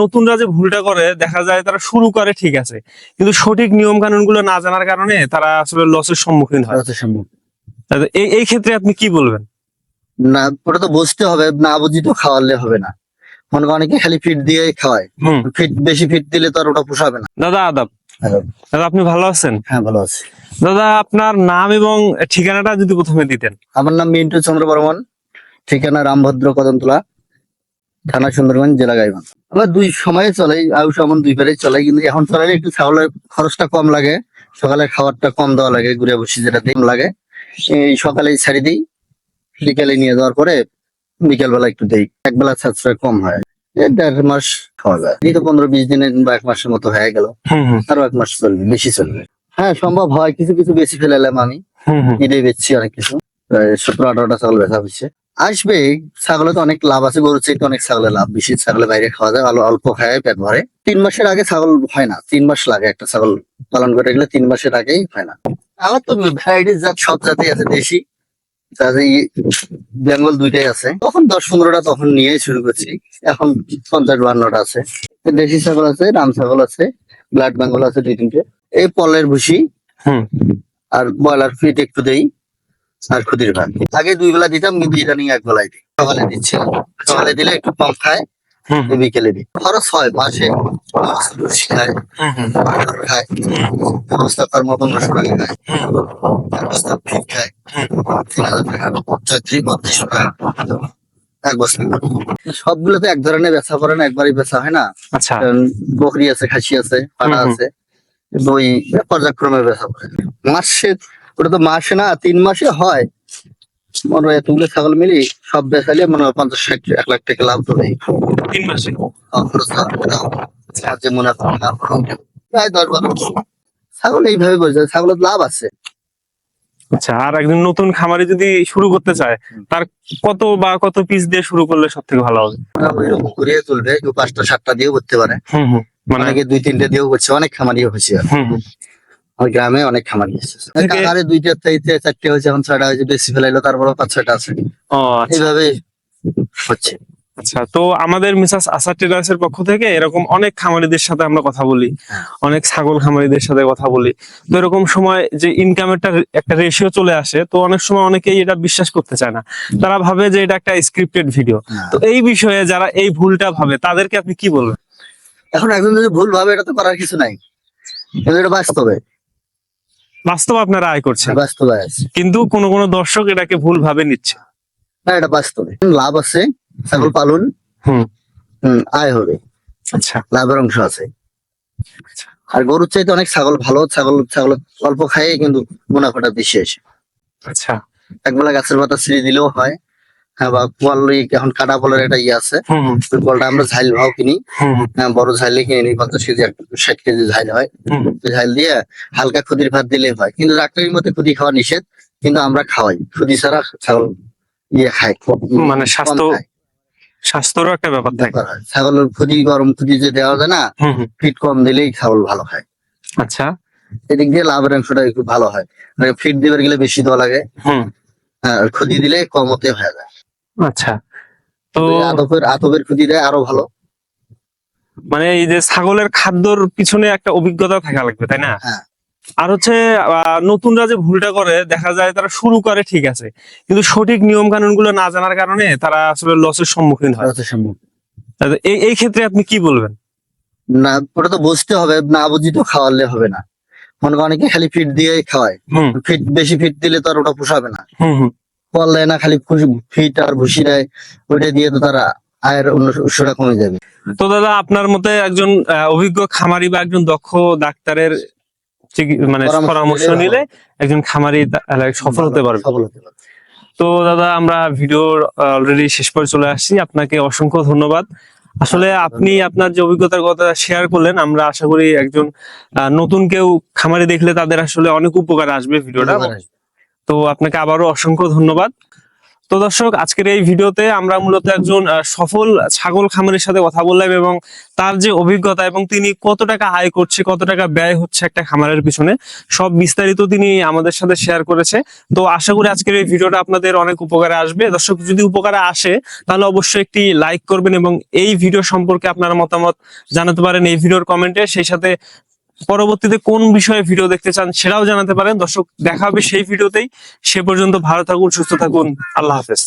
নতুনরা যে ভুলটা করে দেখা যায় তারা শুরু করে ঠিক আছে। কিন্তু সঠিক নিয়ম কানুনগুলো না জানার কারণে তারা আসলে লসের সম্মুখীন হয়। এই এই ক্ষেত্রে আপনি কি বলবেন? না ওটা তো বুঝতে হবে না বুঝি তো খাওয়ালে হবে না। মনে করেন অনেকে খালি ফিট দিয়ে খাওয়ায়। ফিট বেশি ফিট দিলে তো আর ওটা পোষাবে না। দাদা আদাব। দাদা আপনি ভালো আছেন? হ্যাঁ ভালো আছি। দাদা আপনার নাম এবং ঠিকানাটা যদি প্রথমে দিতেন। আমার নাম মিন্টু চন্দ্র বর্মন। ঠিকানা রামভদ্র কদমতলা। থানা সুন্দরগঞ্জ জেলা গাইবান্ধ। আবার দুই সময়ে চলে আয়ুষ এমন দুই পেরে চলে কিন্তু এখন চলে একটু ছাগলের খরচটা কম লাগে সকালে খাবারটা কম দেওয়া লাগে ঘুরে বসি যেটা দিন লাগে। এই সকালে ছাড়ি দিই বিকেলে নিয়ে যাওয়ার পরে বিকেল বেলা একটু দেই এক বেলা সাশ্রয় কম হয় দেড় মাস খাওয়া যায়। এই তো পনেরো বিশ দিনের বা এক মাসের মতো হয়ে গেল আরও এক মাস চলবে বেশি চলবে। হ্যাঁ সম্ভব হয় কিছু কিছু বেশি ফেলালাম আমি হুম হুম। ঈদে বেচছি অনেক কিছু সতেরো আঠারোটা ছাগল বেচা হচ্ছে আসবে। ছাগলে তো অনেক লাভ আছে গরুর চাইতে অনেক ছাগলের লাভ। বেশি ছাগলের বাইরে খাওয়া যায় অল্প খায় পেট ভরে তিন মাসের আগে ছাগল হয় না তিন মাস লাগে একটা ছাগল পালন করে গেলে তিন মাসের আগেই হয় না। আমার তো ভ্যারাইটিস জাত সব জাতি আছে দেশি তাতে বেঙ্গল দুইটাই আছে। তখন দশ পনেরোটা তখন নিয়ে শুরু করছি এখন পঞ্চাশ বান্নটা আছে। দেশি ছাগল আছে রাম ছাগল আছে ব্লাড বেঙ্গল আছে দুই তিনটে। এই পলের ভুসি হুম। আর ব্রয়লার ফিট একটু দেই। আর খুদির ভাত আগে দুই বেলা দিতাম কিন্তু ইদানিং এক বেলায় দিই। সকালে দিচ্ছি। সকালে দিলে একটু কম খায় বিকেলে দিই। খরচ হয় মাসে। খায় খায়। তার মতন খায়। এক বস্তা ফিট খায়। তিন হাজার টাকা চাকরি বত্রিশশো টাকা। এক বস্তা সবগুলো তো এক ধরনের বেচা পড়ে না একবারই বেচা হয় না। আচ্ছা। বকরি আছে খাসি আছে পাটা। আছে। দই পর্যায়ক্রমে বেচা পড়ে। মাসে ওটা তো মাসে না তিন মাসে হয়। মনে হয় এতগুলো ছাগল মিলি সব বেচালে মনে হয় পঞ্চাশ ষাট এক লাখ টাকা লাভ হবে। তিন মাসে? যে মুনাফা লাভ প্রায় দশ বারো ছাগল এইভাবে যায় ছাগলের লাভ আছে। আচ্ছা আর একজন নতুন খামারি যদি শুরু করতে চায় তার কত বা কত পিস দিয়ে শুরু করলে সব থেকে ভালো হবে? ঘুরিয়ে তুলবে কেউ পাঁচটা সাতটা দিয়েও করতে পারে। মানে দুই তিনটে দিয়েও করছে অনেক খামারি হয়েছে। আমার গ্রামে অনেক খামারি আছে কাকারে দুইটা চাইতে চারটে হয়েছে এখন ছয়টা হয়েছে বেশি ফেলাইলো তারপরে পাঁচ ছয়টা আছে। ও আচ্ছা। এইভাবে হচ্ছে। আচ্ছা তো আমাদের মিসাস আসার ট্রেডার্স পক্ষ থেকে এরকম অনেক খামারিদের সাথে আমরা কথা বলি হ্যাঁ। অনেক ছাগল খামারিদের সাথে কথা বলি। তো এরকম সময় যে ইনকামের একটা রেশিও চলে আসে তো অনেক সময় অনেকেই এটা বিশ্বাস করতে চায় না। তারা ভাবে যে এটা একটা স্ক্রিপ্টেড ভিডিও হ্যাঁ। তো এই বিষয়ে যারা এই ভুলটা ভাবে তাদেরকে আপনি কি বলবেন? এখন একজন যদি ভুল ভাবে এটা তো করার কিছু নাই। এটা বাস্তবে। বাস্তব আপনারা আয় করছেন আয় আছে। কিন্তু কোনো কোনো দর্শক এটাকে ভুল ভাবে নিচ্ছে। না এটা বাস্তবে। লাভ আছে ছাগল পালন। হুম। হুম, আয় হবে। আচ্ছা। লাভের অংশ আছে। আর গরুর চাইতে অনেক ছাগল ভালো ছাগল ছাগল অল্প খায় কিন্তু মুনাফাটা বেশি আসে। আচ্ছা। একবেলা গাছের পাতা ছিঁড়ে দিলেও হ্যাঁ। বা কোয়াল এখন কাটা বলের একটা ইয়ে আছে। কলটা আমরা ঝাইল ভাও কিনি। হ্যাঁ, বড় ঝাইলে কিনে নিই পঞ্চাশ কেজি ষাট কেজি ঝাইল হয়। ঝাইল দিয়ে হালকা খুদির ভাত দিলে হয়। কিন্তু ডাক্তারের মধ্যে খুদি খাওয়া নিষেধ কিন্তু আমরা খাওয়াই। খুদি ছাড়া ছাগল ইয়ে খায় মানে স্বাস্থ্য খায়, একটা ব্যাপার থাকে। ছাগলের খুদি গরম খুদি যে দেওয়া যায় না ফিট কম দিলেই ছাগল ভালো খায়। আচ্ছা। এদিক দিয়ে লাভের অংশটা একটু ভালো হয়। মানে ফিট দিবার গেলে বেশি দেওয়া লাগে। হ্যাঁ, আর খুদি দিলে কমতে হয়ে। যায় আচ্ছা। তো আতপের আতপের খুদি দেয় আরও ভালো। মানে এই যে ছাগলের খাদ্যর পিছনে একটা অভিজ্ঞতা থাকা লাগবে তাই না? হ্যাঁ। আর হচ্ছে নতুনরা যে ভুলটা করে দেখা যায় তারা শুরু করে ঠিক আছে। কিন্তু সঠিক নিয়ম কানুনগুলো না জানার কারণে তারা আসলে লসের সম্মুখীন হয়। সম্ভব এই এই ক্ষেত্রে আপনি কি বলবেন? না ওটা তো বুঝতে হবে না বুঝি তো খাওয়ালে হবে না। মনে অনেকে খালি ফিট দিয়ে খাওয়ায়। ফিট বেশি ফিট দিলে তো আর ওটা পোষাবে না। ফল দেয় না খালি ফিট আর ভুসি দেয় ওইটা দিয়ে তো তারা আয়ের অন্য উৎসটা কমে যাবে। তো দাদা আপনার মতে একজন অভিজ্ঞ খামারি বা একজন দক্ষ ডাক্তারের মানে পরামর্শ নিলে একজন খামারি সফল হতে পারবে। সফল হতে পারবে। তো দাদা আমরা ভিডিওর অলরেডি শেষ পর্যন্ত চলে আসছি। আপনাকে অসংখ্য ধন্যবাদ। আসলে আপনি আপনার যে অভিজ্ঞতার কথা শেয়ার করলেন আমরা আশা করি একজন নতুন কেউ খামারি দেখলে তাদের আসলে অনেক উপকার আসবে ভিডিওটা। তো আপনাকে আবারও অসংখ্য ধন্যবাদ। তো দর্শক, আজকের এই ভিডিওতে আমরা মূলত একজন সফল ছাগল খামারের সাথে কথা বললাম এবং তার যে অভিজ্ঞতা এবং তিনি কত টাকা আয় করছে, কত টাকা ব্যয় হচ্ছে একটা খামারের পিছনে, সব বিস্তারিত তিনি আমাদের সাথে শেয়ার করেছে। তো আশা করি আজকের এই ভিডিওটা আপনাদের অনেক উপকারে আসবে। দর্শক, যদি উপকারে আসে, তাহলে অবশ্যই একটি লাইক করবেন এবং এই ভিডিও সম্পর্কে আপনার মতামত জানাতে পারেন এই ভিডিওর কমেন্টে সেই সাথে পরবর্তীতে কোন বিষয়ে ভিডিও দেখতে চান সেটাও জানাতে পারেন। দর্শক দেখাবে সেই ভিডিওতেই সে পর্যন্ত ভালো থাকুন, সুস্থ থাকুন। আল্লাহ হাফেজ।